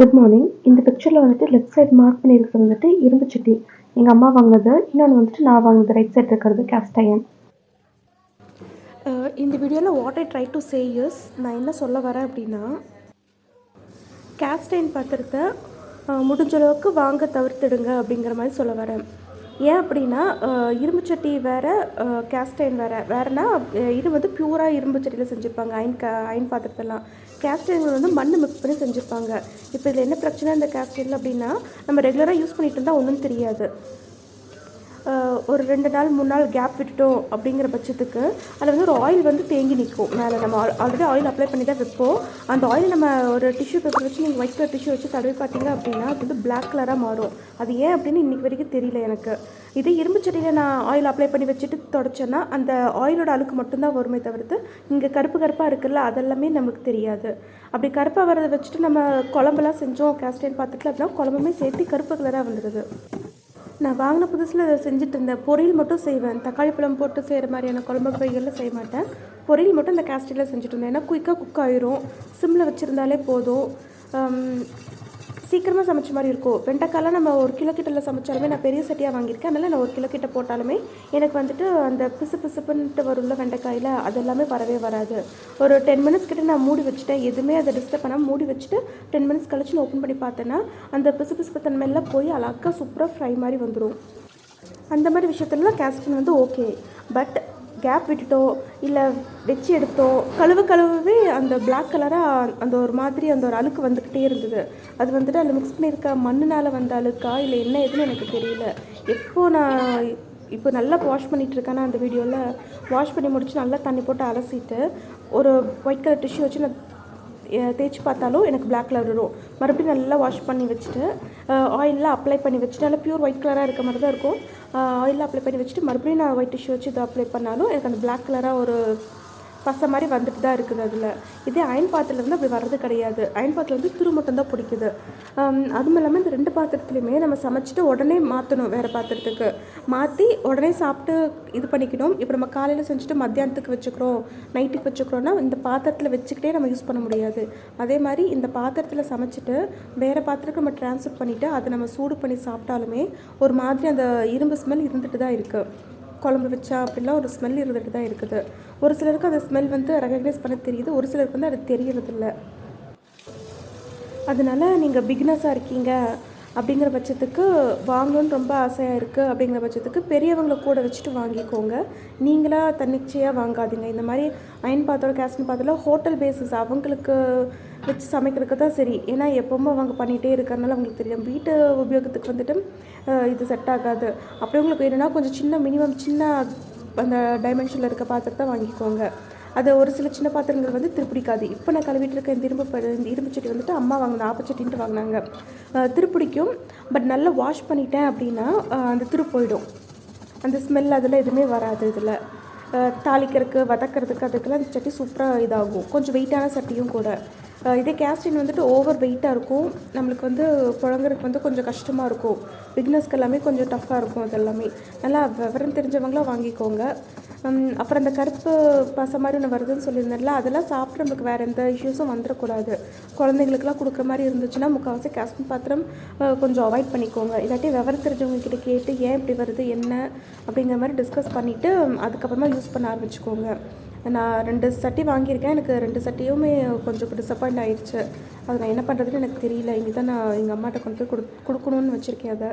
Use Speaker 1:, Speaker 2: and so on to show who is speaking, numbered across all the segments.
Speaker 1: Good morning இந்த பிக்சரில் வந்துட்டு லெஃப்ட் சைடு மார்க் பண்ணியிருக்கிறது வந்துட்டு இரும்பு சட்டி. எங்கள் அம்மா வாங்கினது. இன்னொன்று வந்துட்டு நான் வாங்கினது ரைட் சைடு இருக்கிறது கேஸ்ட் அயன்
Speaker 2: இந்த வீடியோவில் what I try to say is நான் என்ன சொல்ல வரேன் அப்படின்னா கேஸ்டைன் பாத்திரத்தை முடிஞ்ச அளவுக்கு வாங்க தவிர்த்துடுங்க அப்படிங்கிற மாதிரி சொல்ல வரேன். ஏன் அப்படின்னா இரும்பு சட்டி வேறு கேஸ்டைன் வேறு. வேறுனா இது வந்து பியூராக இரும்பு சட்டியில் செஞ்சுருப்பாங்க. அயன் க அயன் பாத்திரத்தெல்லாம். கேஸ்டைன்கள் வந்து மண் மிக்ஸ் பண்ணி செஞ்சுருப்பாங்க. இப்போ இதில் என்ன பிரச்சனை இந்த கேஸ்டைனில் அப்படின்னா நம்ம ரெகுலராக யூஸ் பண்ணிட்டு இருந்தால் ஒன்றும் தெரியாது. ஒரு ரெண்டு நாள் மூணு நாள் கேப் விட்டுட்டோம் அப்படிங்கிற பட்சத்துக்கு அதில் வந்து ஒரு ஆயில் வந்து தேங்கி நிற்கும். மேலே நம்ம ஆல்ரெடி ஆயில் அப்ளை பண்ணி தான் வைப்போம். அந்த ஆயில் நம்ம ஒரு டிஷ்யூ பேப்பர் வச்சு நீங்கள் ஒயிட் கலர் டிஷ்யூ வச்சு தடவி பார்த்தீங்க அப்படின்னா அது வந்து பிளாக் கலராக மாறும். அது ஏன் அப்படின்னு இன்றைக்கி வரைக்கும் தெரியல எனக்கு. இதே இரும்பு செடியில் நான் ஆயில் அப்ளை பண்ணி வச்சுட்டு தொடச்சேன்னா அந்த ஆயிலோட அழுக்கு மட்டும்தான் வருமே தவிர்த்து இங்கே கருப்பு கருப்பாக இருக்குல்ல அதெல்லாமே நமக்கு தெரியாது. அப்படி கருப்பாக வரதை வச்சுட்டு நம்ம குழம்பெல்லாம் செஞ்சோம் கேஸ்டைன் பார்த்துக்கல அப்படின்னா குழம்புமே சேர்த்து கருப்பு கலராக வந்துடுது நான் வாங்கின புதுசில் அதை செஞ்சுட்டு இருந்தேன். பொரியல் மட்டும் செய்வேன். தக்காளி பழம் போட்டு செய்கிற மாதிரியான குழம்பு வகைகளில் செய்ய மாட்டேன். பொரியல் மட்டும் இந்த கேஸ்டில் செஞ்சுட்டு இருந்தேன். ஏன்னா குயிக்காக குக் ஆயிரும். சிம்மில் வச்சுருந்தாலே போதும். சீக்கிரமாக சமைச்ச மாதிரி இருக்கும். வெண்டைக்காயெலாம் நம்ம ஒரு கிலோ கிட்ட சமைச்சாலுமே நான் பெரிய சட்டியாக வாங்கியிருக்கேன். அதனால் நான் ஒரு கிலோ கிட்ட போட்டாலுமே எனக்கு வந்துட்டு அந்த பிசு பிசுப்புன்ட்டு வரும்ல வெண்டைக்காயில் அதெல்லாமே வரவே வராது. ஒரு டென் மினிட்ஸ் கிட்ட நான் மூடி வச்சுட்டேன். எதுவுமே அதை டிஸ்டர்ப் பண்ணாமல் மூடி வச்சுட்டு டென் மினிட்ஸ் கழிச்சு நான் ஓப்பன் பண்ணி பார்த்தேன்னா அந்த பிசு பிசுப்பு தன்மையெல்லாம் போய் அழகாக சூப்பராக ஃப்ரை மாதிரி வந்துடும் அந்த மாதிரி விஷயத்துலலாம் கேஸ்பின் வந்து ஓகே பட் கேப் விட்டுட்டோ இல்லை வச்சு எடுத்தோ கழுவ கழுவவே அந்த பிளாக் கலராக அந்த ஒரு மாதிரி அந்த ஒரு அழுக்கு வந்துக்கிட்டே இருந்தது. அது வந்துட்டு அதில் மிக்ஸ் பண்ணியிருக்க மண்ணுனால் வந்த அழுக்கா இல்லை என்ன எதுன்னு எனக்கு தெரியல. எப்போ நான் இப்போ நல்லா வாஷ் பண்ணிகிட்ருக்கேன்னா அந்த வீடியோவில் வாஷ் பண்ணி முடிச்சு நல்லா தண்ணி போட்டு அலசிட்டு ஒரு ஒயிட் கலர் டிஷ்யூ வச்சு நான் தேய்ச்சி பார்த்தாலும் எனக்கு பிளாக் கலர் வரும். மறுபடியும் நல்லா வாஷ் பண்ணி வச்சுட்டு ஆயிலில் அப்ளை பண்ணி வச்சுட்டு நல்லா பியூர் ஒயிட் கலராக இருக்க மாதிரி தான் இருக்கும். ஆயிலில் அப்ளை பண்ணி வச்சுட்டு மறுபடியும் நான் ஒயிட் டிஷ்யூ வச்சு இதை அப்ளை பண்ணாலும் எனக்கு அந்த பிளாக் கலராக ஒரு பசை மாதிரி வந்துட்டு தான் இருக்குது அதில். இதே அயன் பாத்திரத்தில் வந்து அப்படி வர்றது கிடையாது. அயன் பாத்திரம் வந்து துரு தான் பிடிக்குது. அதுவும் இல்லாமல் இந்த ரெண்டு பாத்திரத்துலையுமே நம்ம சமைச்சிட்டு உடனே மாற்றணும் வேறு பாத்திரத்துக்கு. மாற்றி உடனே சாப்பிட்டு இது பண்ணிக்கணும். இப்போ நம்ம காலையில் செஞ்சுட்டு மத்தியானத்துக்கு வச்சுக்கிறோம் நைட்டுக்கு வச்சுக்கிறோன்னா இந்த பாத்திரத்தில் வச்சுக்கிட்டே நம்ம யூஸ் பண்ண முடியாது. அதே மாதிரி இந்த பாத்திரத்தில் சமைச்சிட்டு வேறு பாத்திரத்துக்கு நம்ம டிரான்ஸ்ஃபர் பண்ணிவிட்டு அதை நம்ம சூடு பண்ணி சாப்பிட்டாலுமே ஒரு மாதிரி அந்த இரும்பு ஸ்மெல் இருந்துட்டு தான் இருக்குது குழம்பு வச்சா அப்படிலாம் ஒரு ஸ்மெல் இருந்துட்டு தான் இருக்குது. ஒரு சிலருக்கு அந்த ஸ்மெல் வந்து ரெகக்னைஸ் பண்ண தெரியுது ஒரு சிலருக்கு வந்து அது தெரியறதில்ல. அதனால் நீங்கள் பிகினஸாக இருக்கீங்க. அப்படிங்கிற பட்சத்துக்கு வாங்கணும்னு ரொம்ப ஆசையாக இருக்குது அப்படிங்கிற பட்சத்துக்கு பெரியவங்களை கூட வச்சுட்டு வாங்கிக்கோங்க. நீங்களாக தன்னிச்சையாக வாங்காதீங்க. இந்த மாதிரி அயன் பாத்திரம் கேஸ்டின் பாத்திரம் ஹோட்டல் பேசிஸ் அவங்களுக்கு வச்சு சமைக்கிறதுக்கு தான் சரி. ஏன்னா எப்போவுமே அவங்க பண்ணிகிட்டே இருக்கிறனால அவங்களுக்கு தெரியும். வீட்டு உபயோகத்துக்கு வந்துட்டு இது செட் ஆகாது. அப்படி உங்களுக்கு என்னென்னா கொஞ்சம் சின்ன மினிமம் சின்ன அந்த டைமென்ஷனில் இருக்க பாத்திரத்தை வாங்கிக்கோங்க. அது ஒரு சில சின்ன பாத்திரங்கள் வந்து திருப்பிடிக்காது. இப்போ நான் கழுவிட்டு இருக்க இந்த இரும்பு ப- இந்த இரும்பு சட்டி வந்துட்டு அம்மா வாங்கின ஆப்பச்சட்டின்ட்டு வாங்கினாங்க. திருப்பிடிக்கும். பட் நல்லா வாஷ் பண்ணிட்டேன் அப்படின்னா அந்த திரு போயிடும். அந்த ஸ்மெல் அதில் எதுவுமே வராது இதில். தாளிக்கிறதுக்கு வதக்கிறதுக்கு அதுக்கெல்லாம் இந்த சட்டி சூப்பராக இதாகும். கொஞ்சம் வெயிட்டான சட்டியும் கூட. இதே கேஸ்டின் வந்துட்டு ஓவர் வெயிட்டாக இருக்கும். நம்மளுக்கு வந்து புழங்குறதுக்கு வந்து கொஞ்சம் கஷ்டமாக இருக்கும். பிக்னஸ்க்கு எல்லாமே கொஞ்சம் டஃப்பாக இருக்கும் அது எல்லாமே நல்லா விவரம் தெரிஞ்சவங்களாம் வாங்கிக்கோங்க. அப்புறம் அந்த கருப்பு பசை மாதிரி ஒன்று வருதுன்னு சொல்லியிருந்தேன்ல அதெல்லாம் சாப்பிட்டு நமக்கு வேறு எந்த இஷ்யூஸும் வந்துடக்கூடாது குழந்தைங்களுக்குலாம் கொடுக்குற மாதிரி இருந்துச்சுன்னா முக்கால்வாசி கேஸ்டின் பாத்திரம் கொஞ்சம் அவாய்ட் பண்ணிக்கோங்க. இல்லாட்டி விவரம் தெரிஞ்சவங்க கிட்ட கேட்டு ஏன் இப்படி வருது என்ன அப்படிங்கிற மாதிரி டிஸ்கஸ் பண்ணிவிட்டு அதுக்கப்புறமா யூஸ் பண்ண ஆரம்பிச்சுக்கோங்க. நான் ரெண்டு சட்டி வாங்கியிருக்கேன். எனக்கு ரெண்டு சட்டியுமே கொஞ்சம் டிசப்பாயிண்ட் ஆயிடுச்சு. அது நான் என்ன பண்ணுறதுன்னு எனக்கு தெரியல. இங்கே தான் நான் எங்கள் அம்மாட்ட கொண்டு போய் கொடு கொடுக்கணும்னு வச்சுருக்கேன் அதை.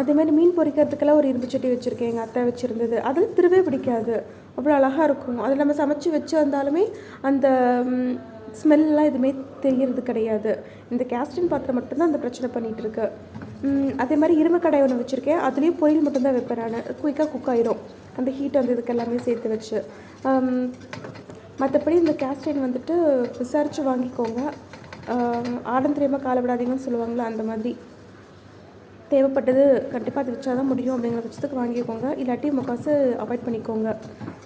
Speaker 2: அதேமாதிரி மீன் பொரிக்கிறதுக்கெல்லாம் ஒரு இரும்பு சட்டி வச்சுருக்கேன். எங்கள் அத்தை வச்சுருந்தது. அதில் திருவே பிடிக்காது. அவ்வளோ அழகாக இருக்கும். அதில் நம்ம சமைச்சு வச்சு வந்தாலுமே அந்த ஸ்மெல்லாம் எதுவுமே தெரியறது கிடையாது. இந்த கேஸ்டின் பாத்திரம் மட்டும்தான் அந்த பிரச்சனை பண்ணிகிட்டு இருக்கு அதே மாதிரி இரும்பு கடாய் ஒன்று வச்சுருக்கேன். அதுலேயும் பொரியல் மட்டும்தான் வைப்பேன் நான். குயிக்காக குக் ஆகிடும் அந்த ஹீட் அந்த இதுக்கு எல்லாமே சேர்த்து வச்சு. மற்றபடி இந்த கேஸ்டைன் வந்துட்டு விசாரித்து வாங்கிக்கோங்க. ஆடந்திரியமாக காலை விடாதீங்கன்னு சொல்லுவாங்களே அந்த மாதிரி. தேவைப்பட்டது கண்டிப்பாக அது வச்சா தான் முடியும் அப்படிங்கிற பட்சத்துக்கு வாங்கிக்கோங்க. இல்லாட்டி முக்காசு அவாய்ட் பண்ணிக்கோங்க.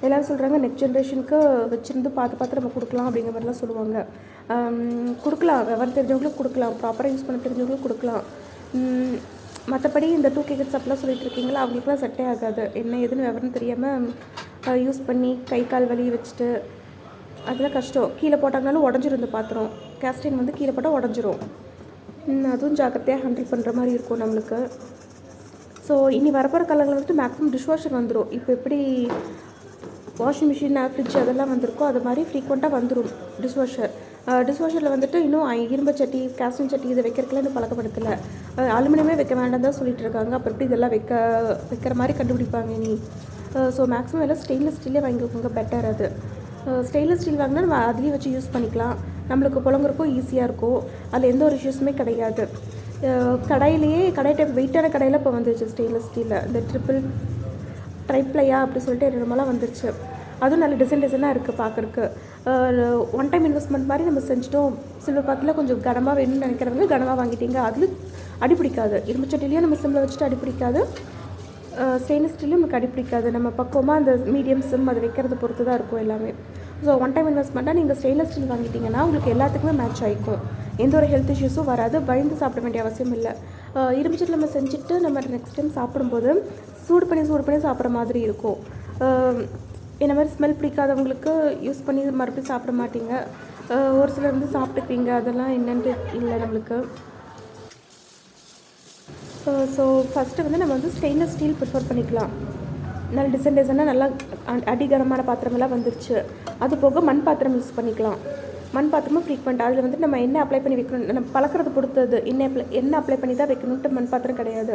Speaker 2: எல்லோரும் சொல்கிறாங்க நெக்ஸ்ட் ஜென்ரேஷனுக்கு வச்சுருந்து பார்த்து பார்த்து நம்ம கொடுக்கலாம் அப்படிங்கிற மாதிரிலாம் சொல்லுவாங்க. கொடுக்கலாம். விவரம் தெரிஞ்சவங்களுக்கு கொடுக்கலாம். ப்ராப்பராக யூஸ் பண்ண தெரிஞ்சவங்களுக்கு கொடுக்கலாம். மற்றபடி இந்த டூ கே கிட்ஸ் அப்படிலாம் சொல்லிட்டு இருக்கீங்களா? அவங்களுக்குலாம் செட்டே ஆகாது. என்ன ஏதுன்னு விவரம் தெரியாமல் யூஸ் பண்ணி கை கால் வலி வச்சுட்டு அதெல்லாம் கஷ்டம். கீழே போட்டாங்கனாலும் உடஞ்சிரும் இந்த பாத்திரம். கேஸ்டைன் வந்து கீழே போட்டால் உடஞ்சிரும். அதுவும் ஜாக்கிரதையாக ஹேண்டில் பண்ணுற மாதிரி இருக்கும் நம்மளுக்கு. ஸோ இனி வரப்போகிற காலங்களில் வந்துட்டு மேக்ஸிமம் டிஷ்வாஷர் வந்துடும் இப்போ எப்படி வாஷிங் மிஷின் ஃப்ரிட்ஜ் அதெல்லாம் வந்திருக்கோ அது மாதிரி ஃப்ரீக்வெண்ட்டாக வந்துடும் டிஷ்வாஷர் டிஷ்வாஷரில் வந்துட்டு இன்னும் இரும்பு சட்டி கேஸ்டின் சட்டி இதை வைக்கிறதுக்குலாம் இன்னும் பழக்கப்படுத்தலை. அலுமினியமே வைக்க வேண்டாம் தான் சொல்லிட்டு இருக்காங்க. அப்புறம் எப்படி இதெல்லாம் வைக்க வைக்கிற மாதிரி கண்டுபிடிப்பாங்க நீ ஸோ மேக்ஸிமம் எல்லாம் ஸ்டெயின்லெஸ் ஸ்டீலே வாங்கிக்கோங்க பெட்டர் அது. ஸ்டெயின்லெஸ் ஸ்டீல் வாங்கினா நம்ம அதுலேயும் வச்சு யூஸ் பண்ணிக்கலாம். நம்மளுக்கு புழங்குறக்கும் ஈஸியாக இருக்கும். அதில் எந்த ஒரு இஷ்யூஸுமே கிடையாது. கடையிலேயே கடை டைப் வெயிட்டான கடையில் இப்போ வந்துருச்சு ஸ்டெயின்லெஸ் ஸ்டீலில் இந்த ட்ரிப்பிள் ட்ரைப்ளையா அப்படி சொல்லிட்டு ரெண்டு மூணுலாம் வந்துருச்சு. அதுவும் நல்ல டிசைன் டிசைனாக இருக்குது பார்க்குறக்கு ஒன் டைம் இன்வெஸ்ட்மெண்ட் மாதிரி நம்ம செஞ்சுட்டோம். சில்வர் பாத்தில் கொஞ்சம் கனமாக வேணும்னு நினைக்கிறவங்க கனமாக வாங்கிட்டீங்க. அதில் அடிப்பிடிக்காது இரும்பு சட்டிலையும் நம்ம சிம்மில் வச்சுட்டு அடி பிடிக்காது. ஸ்டெயின்லெஸ் ஸ்டீலும் நமக்கு அடிப்பிடிக்காது நம்ம பக்குவமாக அந்த மீடியம் சிம் அது வைக்கிறத பொறுத்து தான் இருக்கும் எல்லாமே. ஸோ ஒன் டைம் இன்வெஸ்ட்மெண்ட்டாக நீங்கள் ஸ்டெயின்லெஸ் ஸ்டீல் வாங்கிட்டீங்கன்னா உங்களுக்கு எல்லாத்துக்குமே மேட்ச் ஆகிக்கும் எந்த ஒரு ஹெல்த் இஷ்யூஸும் வராது. பயந்து சாப்பிட வேண்டிய அவசியம் இல்லை. அஹ் நம்ம செஞ்சுட்டு நம்ம நெக்ஸ்ட் டைம் சாப்பிடும்போது சூடு பண்ணி சூடு பண்ணி சாப்பிட்ற மாதிரி இருக்கும். இந்த மாதிரி ஸ்மெல் பிடிக்காதவங்களுக்கு யூஸ் பண்ணி மறுபடியும் சாப்பிட மாட்டீங்க. ஒரு சிலர் வந்து சாப்பிட்டுப்பீங்க. அதெல்லாம் என்னன்ட்டு இல்லை நம்மளுக்கு. ஸோ ஃபஸ்ட்டு வந்து நம்ம வந்து ஸ்டெயின்லெஸ் ஸ்டீல் ப்ரிஃபர் பண்ணிக்கலாம். நல்ல டிசைன் டிசைனாக நல்லா அடிகரமான அடிகனமான பாத்திரமெல்லாம் வந்துருச்சு. அது போக மண் பாத்திரம் யூஸ் பண்ணிக்கலாம். மண் பாத்திரமும் ஃப்ரீக்வெண்ட் அதில் வந்து நம்ம என்ன அப்ளை பண்ணி வைக்கணும். நம்ம பழக்கிறத பொறுத்தது. என்ன அப்ளை என்ன அப்ளை பண்ணி தான் வைக்கணுன்ட்டு மண் பாத்திரம் கிடையாது.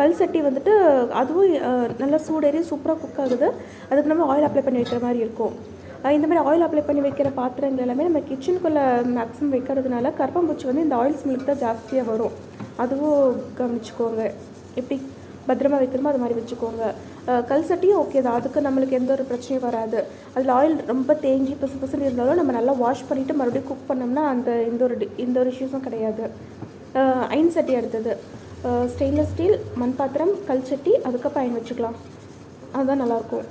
Speaker 2: கல் சட்டி வந்துட்டு அதுவும் நல்லா சூடேறி சூப்பராக குக் ஆகுது. அதுக்கு நம்ம ஆயில் அப்ளை பண்ணி வைக்கிற மாதிரி இருக்கும். இந்த மாதிரி ஆயில் அப்ளை பண்ணி வைக்கிற பாத்திரங்கள் எல்லாமே நம்ம கிச்சனுக்குள்ளே மேக்ஸிமம் வைக்கிறதுனால கருப்பாம்பூச்சி வந்து இந்த ஆயில் ஸ்மெல்க்கு தான் ஜாஸ்தியாக வரும். அதுவும் கவனிச்சுக்கோங்க. எப்படி பத்திரமா வைக்கணுமோ அது மாதிரி வச்சுக்கோங்க. கல் சட்டியும் ஓகே தான். அதுக்கு நம்மளுக்கு எந்த ஒரு பிரச்சனையும் வராது. அதில் ஆயில் ரொம்ப தேங்கி பிசு பிசுன்னு இருந்தாலும் நம்ம நல்லா வாஷ் பண்ணிவிட்டு மறுபடியும் குக் பண்ணோம்னா அந்த எந்த ஒரு டி- எந்த ஒரு இஷ்யூஸும் கிடையாது. அயன் சட்டி அடுத்தது. ஸ்டெயின்லெஸ் ஸ்டீல் மண் பாத்திரம் கல் சட்டி அதுக்கப்புறம் அயன் வச்சுக்கலாம். அதுதான் நல்லாயிருக்கும்.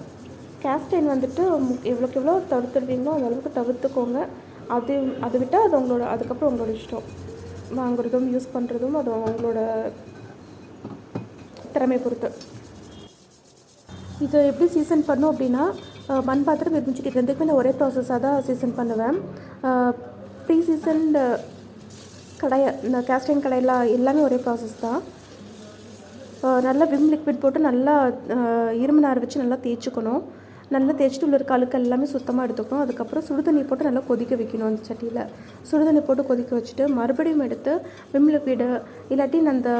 Speaker 2: கேஸ்ட் அயன் வந்துட்டு எவ்வளோக்கு எவ்வளோ தவிர்த்துடுவீங்களோ அந்த அளவுக்கு தவிர்த்துக்கோங்க. அது அதை விட்டால் அது உங்களோட அதுக்கப்புறம் உங்களோட இஷ்டம். வாங்குறதும் யூஸ் பண்ணுறதும் அது உங்களோட திறமை பொறுத்து. இதை எப்படி சீசன் பண்ணும் அப்படின்னா மண் பாத்திரம் இருந்துச்சு ரெண்டுக்குமே நான் ஒரே ப்ராசஸாக தான் சீசன் பண்ணுவேன். ப்ரீ சீசன்டு கடையை இந்த கேஸ்டைன் கடையெல்லாம் எல்லாமே ஒரே ப்ராசஸ் தான். நல்லா விம் லிக்விட் போட்டு நல்லா அஹ், இரும்பு நார் வச்சு நல்லா தேய்ச்சிக்கணும். நல்லா தேய்ச்சிட்டு உள்ள இருக்க அழுக்கு எல்லாமே சுத்தமாக எடுத்துக்கணும். அதுக்கப்புறம் சுடுதண்ணி போட்டு நல்லா கொதிக்க வைக்கணும் அந்த சட்டியில். சுடுதண்ணி போட்டு கொதிக்க வச்சுட்டு மறுபடியும் எடுத்து விம் லிக்விடு இல்லாட்டி அந்த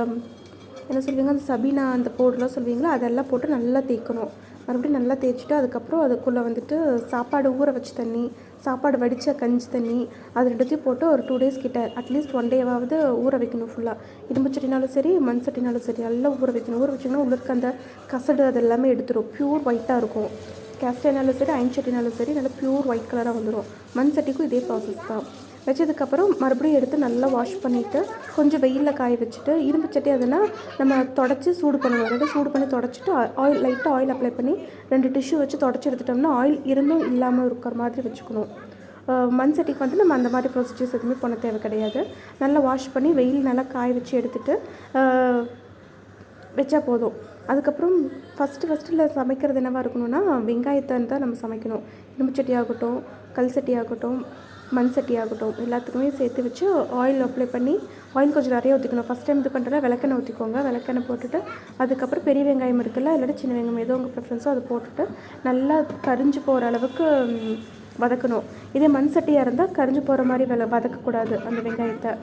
Speaker 2: என்ன சொல்லுவீங்க? அந்த சபீனா அந்த பவுடர்லாம் சொல்லுவீங்களோ? அதெல்லாம் போட்டு நல்லா தேய்க்கணும். மறுபடியும் நல்லா தேய்ச்சிட்டு அதுக்கப்புறம் அதுக்குள்ளே வந்துட்டு சாப்பாடு ஊற வச்ச தண்ணி சாப்பாடு வடித்த கஞ்சி தண்ணி அது ரெண்டுத்தையும் போட்டு ஒரு டூ டேஸ் கிட்ட அட்லீஸ்ட் ஒன் டேவாவது ஊற வைக்கணும் ஃபுல்லாக இரும்பு சட்டினாலும் சரி மண் சட்டினாலும் சரி நல்லா ஊற வைக்கணும். ஊற வச்சிங்கன்னா உள்ள இருக்க அந்த கசடு அது எல்லாமே எடுத்துரும். ப்யூர் ஒயிட்டாக இருக்கும். கேஸ்டைனாலும் சரி அயன் சட்டினாலும் சரி நல்லா ப்யூர் ஒயிட் கலராக வந்துடும் மண் சட்டிக்கும் இதே ப்ராசஸ் தான். வச்சதுக்கப்புறம் மறுபடியும் எடுத்து நல்லா வாஷ் பண்ணிவிட்டு கொஞ்சம் வெயிலில் காய வச்சுட்டு இரும்பு சட்டி அதுனா நம்ம தொடச்சி சூடு பண்ணணும். ரெண்டு சூடு பண்ணி தொடச்சிட்டு ஆயில் லைட்டாக ஆயில் அப்ளை பண்ணி ரெண்டு டிஷ்யூ வச்சு தொடச்சி எடுத்துட்டோம்னா ஆயில் இருந்தும் இல்லாமல் இருக்கிற மாதிரி வச்சுக்கணும். மண் சட்டிக்கு வந்து நம்ம அந்த மாதிரி ப்ரொசீஜர்ஸ் எதுவுமே பண்ண தேவை கிடையாது. நல்லா வாஷ் பண்ணி வெயில் நல்லா காய வச்சு எடுத்துட்டு வச்சா போதும். அதுக்கப்புறம் ஃபஸ்ட்டு ஃபஸ்ட்டில் சமைக்கிறது என்னவாக இருக்கணும்னா வெங்காயத்தை தான் நம்ம சமைக்கணும். இரும்பு சட்டி ஆகட்டும் கல் சட்டி ஆகட்டும் மண் சட்டி ஆகட்டும் எல்லாத்துக்குமே சேர்த்து வச்சு ஆயில் அப்ளை பண்ணி ஆயில் கொஞ்சம் நிறைய ஊற்றிக்கணும் ஃபஸ்ட் டைம் இது பண்ணுறதா விளக்கெண்ணெய் ஊற்றிக்கோங்க விளக்கெண்ணெய் போட்டுட்டு அதுக்கப்புறம் பெரிய வெங்காயம் இருக்குல்ல இல்லாட்டி சின்ன வெங்காயம் ஏதோ உங்கள் ப்ரிஃபரன்ஸோ அதை போட்டுட்டு நல்லா கரிஞ்சு போகிற அளவுக்கு வதக்கணும். இதே மண் சட்டியாக இருந்தால் கரிஞ்சு போகிற மாதிரி வில வதக்கக்கூடாது அந்த வெங்காயத்தை.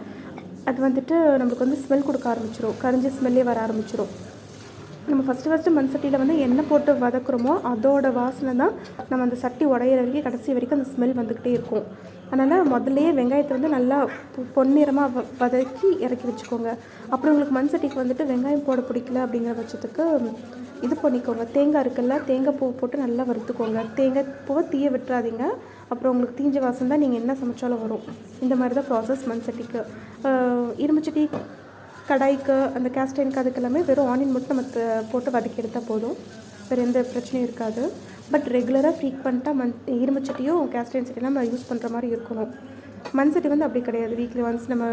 Speaker 2: அது வந்துட்டு நம்மளுக்கு வந்து ஸ்மெல் கொடுக்க ஆரம்பிச்சிடும் கரிஞ்ச ஸ்மெல்லே வர ஆரம்பிச்சிடும் நம்ம ஃபஸ்ட்டு ஃபஸ்ட்டு மண் சட்டியில் வந்து எண்ணெய் போட்டு வதக்குறோமோ அதோட வாசனை தான் நம்ம அந்த சட்டி உடையிற வரைக்கும் கடைசி வரைக்கும் அந்த ஸ்மெல் வந்துக்கிட்டே இருக்கும். அதனால் முதல்லையே வெங்காயத்தை வந்து நல்லா பொன்னிறமாக வ வதக்கி இறக்கி வச்சுக்கோங்க. அப்புறம் உங்களுக்கு மண் சட்டிக்கு வந்துட்டு வெங்காயம் போட பிடிக்கல அப்படிங்கிற பட்சத்துக்கு இது பண்ணிக்கோங்க. தேங்காய் இருக்குல்ல தேங்காய் பூ போட்டு நல்லா வறுத்துக்கோங்க. தேங்காய் பூவை தீய விட்டுறாதீங்க. அப்புறம் உங்களுக்கு தீஞ்ச வாசம் தான் நீங்கள் என்ன சமைச்சாலும் வரும். இந்த மாதிரி தான் ப்ராசஸ் மண் சட்டிக்கு இரும்பு சட்டி கடாய்க்கு அந்த கேஸ்டைனுக்கு அதுக்கு எல்லாமே வெறும் ஆனியன் மட்டும் நம்ம போட்டு வதக்கி எடுத்தால் போதும். வேறு எந்த பிரச்சனையும் இருக்காது. பட் ரெகுலராக ஃப்ரீக்வெண்ட்டாக மண் இரும்பு சட்டியும் கேஸ்டைன் சட்டியும் நம்ம யூஸ் பண்ணுற மாதிரி இருக்கணும். மண் சட்டி வந்து அப்படி கிடையாது. வீக்லி ஒன்ஸ் நம்ம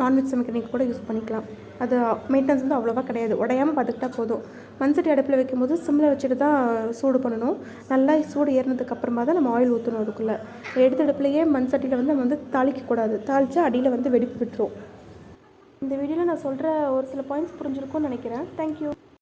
Speaker 2: நான்வெஜ் சமைக்கிறதுக்கு கூட யூஸ் பண்ணிக்கலாம். அது மெயின்டெனன்ஸ் வந்து அவ்வளோவா கிடையாது. உடையாமல் பார்த்துக்கிட்டா போதும். மண்சட்டி அடுப்பில் வைக்கும்போது சிம்மில் வச்சுட்டு தான் சூடு பண்ணணும். நல்லா சூடு ஏறினதுக்கு அப்புறமா தான் நம்ம ஆயில் ஊற்றணும் அதுக்குள்ளே. எடுத்த அடுப்புலையே மண்சட்டியில் வந்து நம்ம வந்து தாளிக்கக்கூடாது. தாளித்து அடியில் வந்து வெடிப்பு விட்டுரும். இந்த வீடியோவில் நான் சொல்கிற ஒரு சில பாயிண்ட்ஸ் புரிஞ்சிருக்கும்னு நினைக்கிறேன். தேங்க்யூ